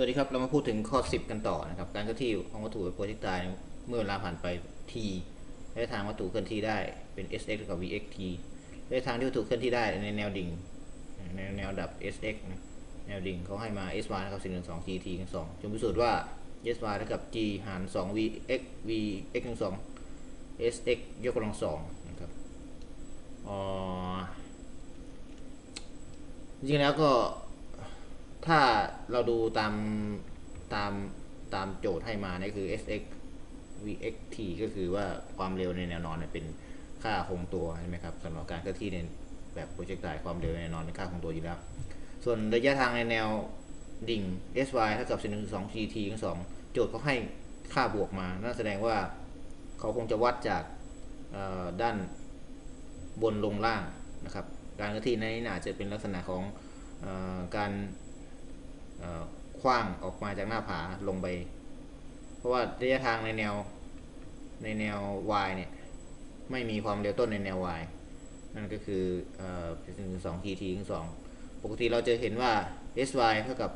สวัสดีครับ เรามาพูดถึงข้อ 10 กันต่อนะครับ การเคลื่อนที่ของวัตถุโปรเจกตายเมื่อเวลาผ่านไป t ระยะทางวัตถุเคลื่อนที่ได้เป็น sx เท่ากับ vx t ระยะทางที่วัตถุเคลื่อนที่ได้ในแนวดิ่งในแนวดับ sx นะแนวดิ่งเขาให้มา sy เท่ากับ4 1 2 gt กัน2จงพิสูจน์ว่า sy เท่ากับ g หาร 2 vx vx กัน2 sx ยกกำลัง2นะครับอ๋อจริงแล้วก็ ถ้าเราดูตามตามตามโจทย์ให้มานี่คือ sx vxt ก็คือว่าความเร็วในแนวนอนเป็นค่าคงตัวใช่ไหมครับสำหรับการเคลื่อนที่ในแบบโปรเจกต์ไความเร็วในแนวนอนเป็นค่าคงตัวอยู่แล้ว ส่วนระยะทางในแนวดิ่ง sy เท่ากับ1 2 gt ทั้งสองโจทย์เขาให้ค่าบวกมานั่นแสดงว่าเขาคงจะวัดจากด้านบนลงล่างนะครับ การเคลื่อนที่ในนี้อาจจะเป็นลักษณะของอการ คว้างออกมาจากหน้าผาลงไป เพราะว่าระยะทางในแนวในแนว y เนี่ยไม่มีความเร็วต้นในแนว y นั่นก็คือเอ่อเป็นสอง gt ถึงสองปกติเราจะเห็นว่า sy เท่ากับ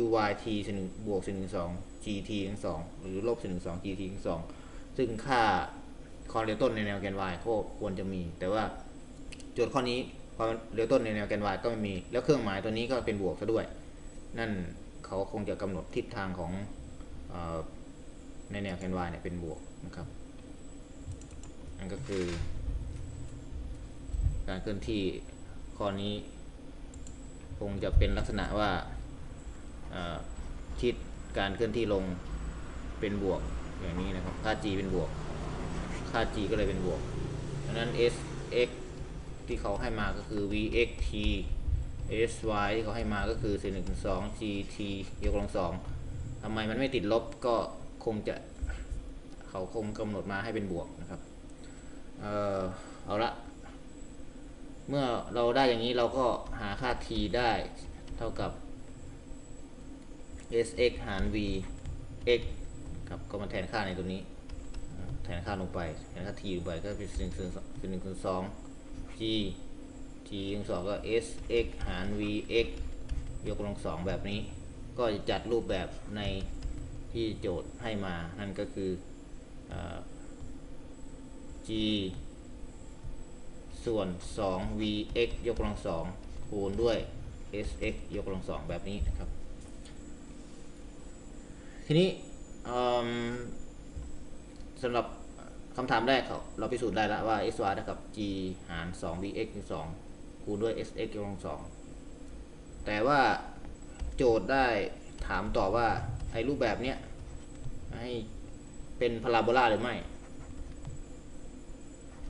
uyt ส่วนหนึ่งบวกส่วนหนึ่งสอง gt ถึงสองหรือลบส่วนหนึ่งสอง gt ถึงสองซึ่งค่าความเร็วต้นในแนวแกน y ก็ควรจะมี แต่ว่าโจทย์ข้อนี้ ความเร็วต้นในแนวแกน y ก็ไม่มี แล้วเครื่องหมายตัวนี้ก็เป็นบวกซะด้วย นั่นเขาคงจะกำหนดทิศทางของอในแนวแกน y เนี่ยเป็นบวกนะครับนั่นก็คือ การเคลื่อนที่ข้อนี้คงจะเป็นลักษณะว่าทิศการเคลื่อนที่ลงเป็นบวกอย่างนี้นะครับ ค่า g เป็นบวก ค่า g ก็เลยเป็นบวกดังนั้น s x ที่เขาให้มาก็คือ v x t s y ที่เขาให้มาก็คือ4 1 2 g t ยกกำลังสองทำไมมันไม่ติดลบก็คงจะเขาคงกำหนดมาให้เป็นบวกนะครับ เออเอาละ เมื่อเราได้อย่างนี้เราก็หาค่า t ได้เท่ากับ sx หาร v x ครับก็มาแทนค่าในตัวนี้ แทนค่าลงไป แทนค่า t ลงไปก็เป็น1ส่วนเป็น1ส่วน 2 g t ลงสองก็ s x หาร v x ยกกำลังสองแบบนี้ ก็จะจัดรูปแบบในที่โจทย์ให้มา นั่นก็คืออ g ส่วน2 vx ยกกำลังสองคูณด้วย sx ยกกำลังสองแบบนี้นะครับ ทีนี้สำหรับ คำถามแรกเราเราพิสูจน์ได้แล้วว่า sy เท่ากับ g หาร2 vx คือ2คูณด้วย sx ยกำลังสองแต่ว่าโจทย์ได้ถามต่อว่าไอ้รูปแบบเนี้ยให้เป็นพาราโบลาหรือไม่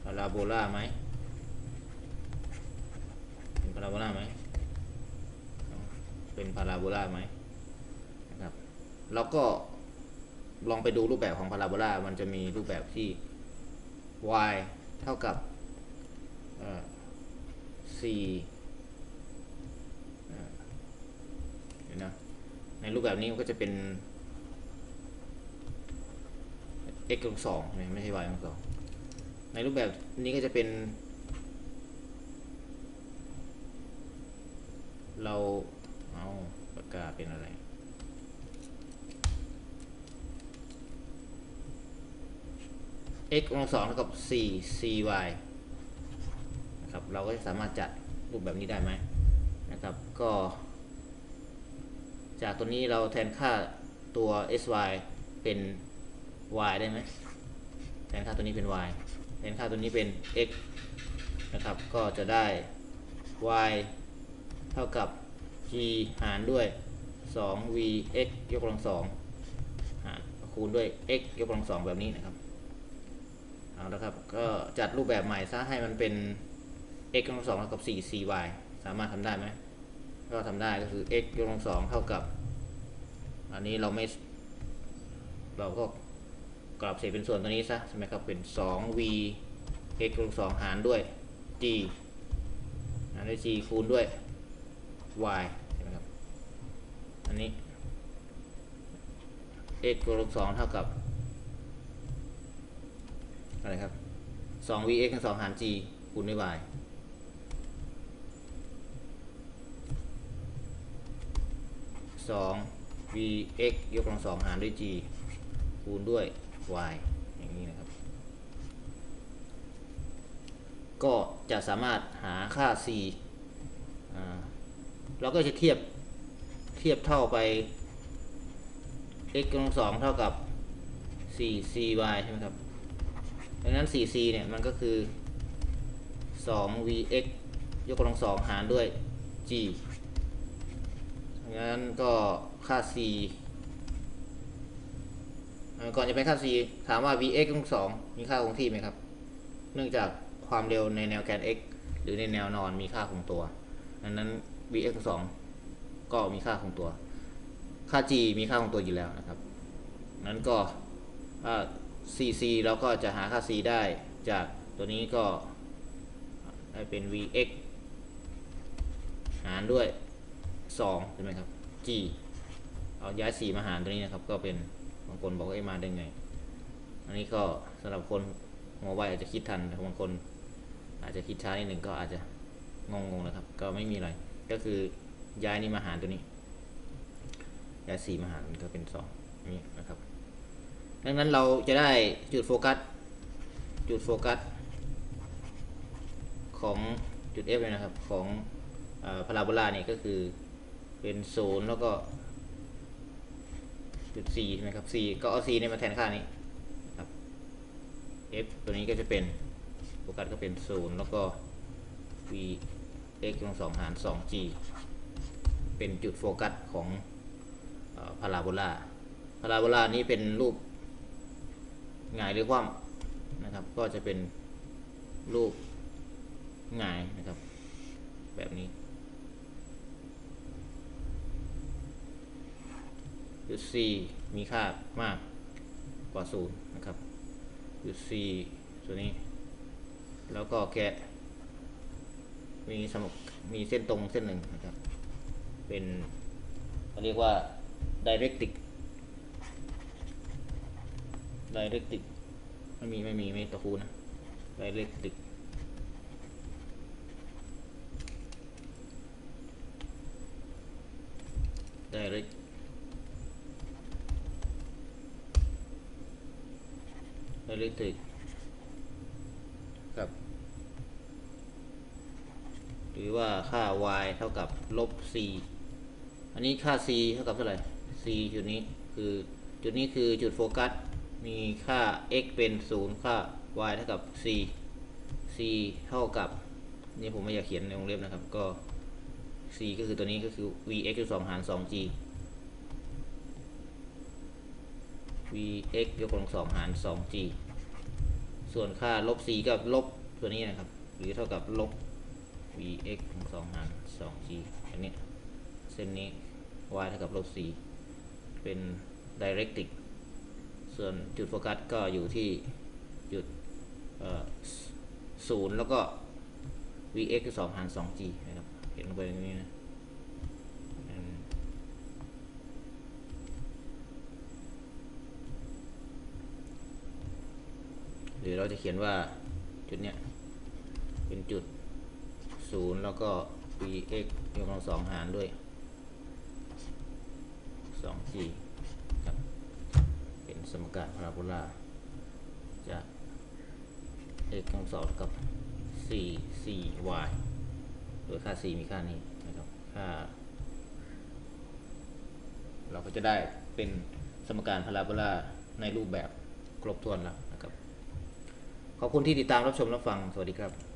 พาราโบลาไหมเป็นพาราโบลาไหมเป็นพาราโบลาไหมนะครับแล้วก็ลองไปดูรูปแบบของพาราโบลามันจะมีรูปแบบที่ y เท่ากับเอ่อ4นะในรูปแบบนี้มันก็จะเป็น x กำลังสองไม่ใช่ y กำลังสองในรูปแบบนี้ก็จะเป็น เราเอาปากกาเป็นอะไร x กำลังสองเท่ากับ4 cy นะครับเราก็จะสามารถจัดรูปแบบนี้ได้ไหมนะครับก็ จากตัวนี้เราแทนค่าตัว sy เป็น y ได้ไหมแทนค่าตัวนี้เป็น y แทนค่าตัวนี้เป็น x นะครับก็จะได้ y เท่ากับ g หารด้วย 2 v x ยกกำลังสองหารคูณด้วย x ยกกำลังสองแบบนี้นะครับ เอาละครับ ก็จัดรูปแบบใหม่ซะให้มันเป็น x ยกกำลังสองเท่ากับ4 cy สามารถทำได้ไหมก็ทำได้ก็คือ x ยกกำลังสองเท่ากับ อันนี้เราไม่ เราก็กลับเศษเป็นส่วนตัวนี้ซะใช่ไหมครับ เป็น 2v x กำลังสองหารด้วย g หารด้วย g คูณด้วย y ใช่ไหมครับ อันนี้ x กำลังสองเท่ากับ อะไรครับ 2v x กำลังสองหาร g คูณด้วย y สสอง v x ยกกำลังสองหารด้วย g คูณด้วย y อย่างนี้นะครับ ก็จะสามารถหาค่า c เราก็จะเทียบเทียบเท่าไป x กำลังสองเท่ากับ4 cy ใช่ไหมครับ ดังนั้น 4c เนี่ยมันก็คือ 2 vx ยกกำลังสองหารด้วย g งั้นก็ค่า c ก่อนจะไปค่า c ถามว่า vx ยกกำลังสองมีค่าคงที่ไหมครับ เนื่องจากความเร็วในแนวแกน x หรือในแนวนอนมีค่าคงตัวดังนั้น vx ยกกำลังสองก็มีค่าคงตัว ค่า g มีค่าคงตัวอยู่แล้วนะครับ นั้นก็อ่า cc เราก็จะหาค่า c ได้จากตัวนี้ก็ได้เป็น vx หารด้วย2ใช่ไหมครับ g เอาย้าย 4 มาหารตัวนี้นะครับ ก็เป็นบางคนบอกว่าเอ้มาได้ไง อันนี้ก็สำหรับคนหัวไวอาจจะคิดทันแต่บางคนอาจจะคิดช้านิดหนึ่งก็อาจจะงงๆนะครับ ก็ไม่มีอะไร ก็คือย้ายนี่มาหารตัวนี้ ย้าย 4 มาหารมันก็เป็น2นี้นะครับ ดังนั้นเราจะได้จุดโฟกัส จุดโฟกัส ของจุด F เลยนะครับ ของพาราโบลาเนี่ยก็คือเป็นศูนย์แล้วก็ จุด C ใช่ไหมครับ C ก็เอา C เนี่ยมาแทนค่านี้ครับ F ตัวนี้ก็จะเป็นโฟกัสก็เป็นศูนย์แล้วก็ V x กำลังสองหาร 2g เป็นจุดโฟกัสของพาราโบลาพาราโบลานี้เป็นรูป หงายหรือคว่ำนะครับ ก็จะเป็นรูปหงายนะครับ แบบนี้จุด c มีค่ามากกว่าศูนย์นะครับจุด c ตัวนี้ แล้วก็แกะมีสมมีเส้นตรงเส้นหนึ่งนะครับ เป็นเขาเรียกว่า directic directic ไม่มีไม่มีไม่ตะคูนะ directic direct directic ครับ หรือว่าค่า y เท่ากับลบ c อันนี้ค่า c เท่ากับเท่าไหร่ c จุดนี้คือจุดนี้คือจุดโฟกัส มีค่า x เป็น 0 ค่า y เท่ากับ c c เท่ากับ นี่ผมไม่อยากเขียนในวงเล็บนะครับ ก็ c ก็คือตัวนี้ก็คือ vx คือ2หาร 2g vx ยกกำลังสองหาร 2g ส่วนค่าลบ c ก็ลบตัวนี้นะครับ หรือเท่ากับลบ vx ของสองหาร 2g อันนี้ เส้นนี้ y เท่ากับลบ c เป็น directic ส่วนจุดโฟกัสก็อยู่ที่จุดศูนย์แล้วก็ vx คือ2หาร 2g นะครับ เห็นลงไปตรงนี้นะหรือเราจะเขียนว่าจุดเนี้ยเป็นจุดศูนย์แล้วก็ px ยกกำลังสองหารด้วย 2g สมการพาราโบลาจาก x กำลังสองกับ 4 4y โดยค่า c มีค่านี้นะครับค่า เราก็จะได้เป็นสมการพาราโบลาในรูปแบบครบถ้วนแล้วนะครับ ขอบคุณที่ติดตามรับชมรับฟัง สวัสดีครับ